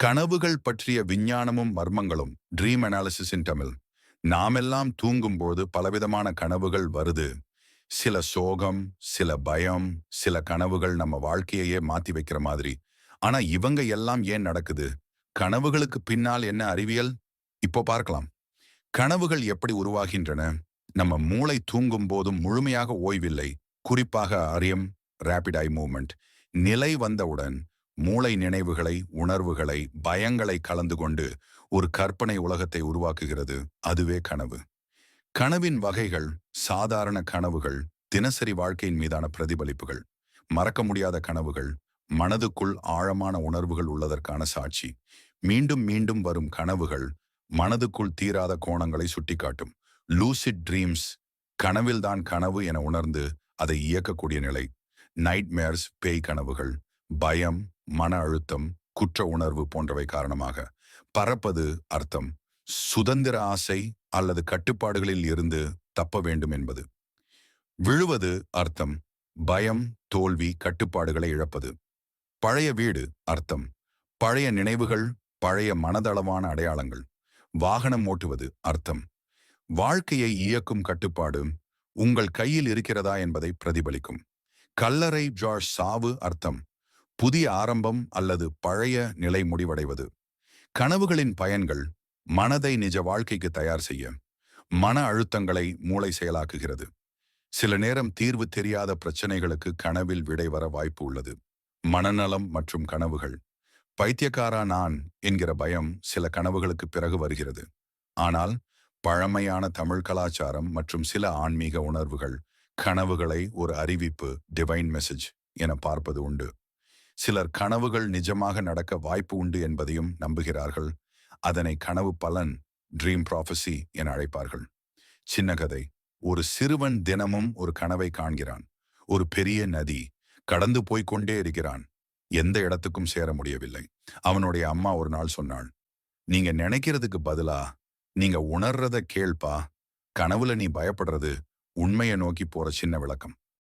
கனவுகள் பற்றிய விஞ்ஞானமும் மர்மங்களும் ட்ரீம் அனாலிசிஸ் இன் தமிழ் நாமெல்லாம் தூங்கும்போது பலவிதமான கனவுகள் வருது. சில சோகம் சில பயம் சில கனவுகள் நம்ம வாழ்க்கையையே மாத்தி வைக்கிற மாதிரி. ஆனா இவங்க எல்லாம் ஏன் நடக்குது? கனவுகளுக்கு பின்னால் என்ன அறிவியல்? இப்போ பார்க்கலாம். கனவுகள் எப்படி உருவாகின்றன? நம்ம மூளை தூங்கும் போதும் முழுமையாக ஓய்வில்லை. குறிப்பாக அரியம் ரேபிட் ஐ மூவ்மெண்ட் நிலை வந்தவுடன் மூளை நினைவுகளை உணர்வுகளை பயங்களை கலந்து கொண்டு ஒரு கற்பனை உலகத்தை உருவாக்குகிறது. அதுவே கனவு. கனவின் வகைகள் சாதாரண கனவுகள் தினசரி வாழ்க்கையின் மீதான பிரதிபலிப்புகள் மறக்க முடியாத கனவுகள் மனதுக்குள் ஆழமான உணர்வுகள் உள்ளதற்கான சாட்சி. மீண்டும் மீண்டும் வரும் கனவுகள் மனதுக்குள் தீராத கோணங்களை சுட்டிக்காட்டும். லூசிட் ட்ரீம்ஸ் கனவில்தான் கனவு என உணர்ந்து அதை இயக்கக்கூடிய நிலை. நைட்மேர்ஸ் பேய் கனவுகள் பயம் மன அழுத்தம் குற்ற உணர்வு போன்றவை காரணமாக பறப்பது அர்த்தம். சுதந்திர ஆசை அல்லது கட்டுப்பாடுகளில் இருந்து தப்ப வேண்டும் என்பது. விழுவது அர்த்தம். பயம் தோல்வி கட்டுப்பாடுகளை இழப்பது. பழைய வீடு அர்த்தம். பழைய நினைவுகள் பழைய மனதளவான அடையாளங்கள். வாகனம் ஓட்டுவது அர்த்தம். வாழ்க்கையை இயக்கும் கட்டுப்பாடு உங்கள் கையில் இருக்கிறதா என்பதை பிரதிபலிக்கும். கல்லறை ஜார்ஜ் சாவு அர்த்தம். புதிய ஆரம்பம் அல்லது பழைய நிலை முடிவடைவது. கனவுகளின் பயன்கள் மனதை நிஜ வாழ்க்கைக்கு தயார் செய்ய மன அழுத்தங்களை மூளை செயலாக்குகிறது. சில நேரம் தீர்வு தெரியாத பிரச்சனைகளுக்கு கனவில் விடை வர வாய்ப்பு உள்ளது. மனநலம் மற்றும் கனவுகள். பைத்தியக்காரா நான் என்கிற பயம் சில கனவுகளுக்கு பிறகு வருகிறது. ஆனால் பழமையான தமிழ் கலாச்சாரம் மற்றும் சில ஆன்மீக உணர்வுகள் கனவுகளை ஒரு அறிவிப்பு டிவைன் மெசேஜ் என பார்ப்பது உண்டு. சிலர் கனவுகள் நிஜமாக நடக்க வாய்ப்பு உண்டு என்பதையும் நம்புகிறார்கள். அதனை கனவு பலன் ட்ரீம் ப்ராஃபஸி என அழைப்பார்கள். சின்ன கதை. ஒரு சிறுவன் தினமும் ஒரு கனவை காண்கிறான். ஒரு பெரிய நதி. கடந்து போய்க் கொண்டே இருக்கிறான். எந்த இடத்துக்கும் சேர முடியவில்லை. அவனுடைய அம்மா ஒரு நாள் சொன்னாள் நீங்க நினைக்கிறதுக்கு பதிலா? நீங்க உணர்றத கேள்பா. கனவுல நீ பயப்படுறது உண்மையை நோக்கி போற சின்ன விளக்கம்.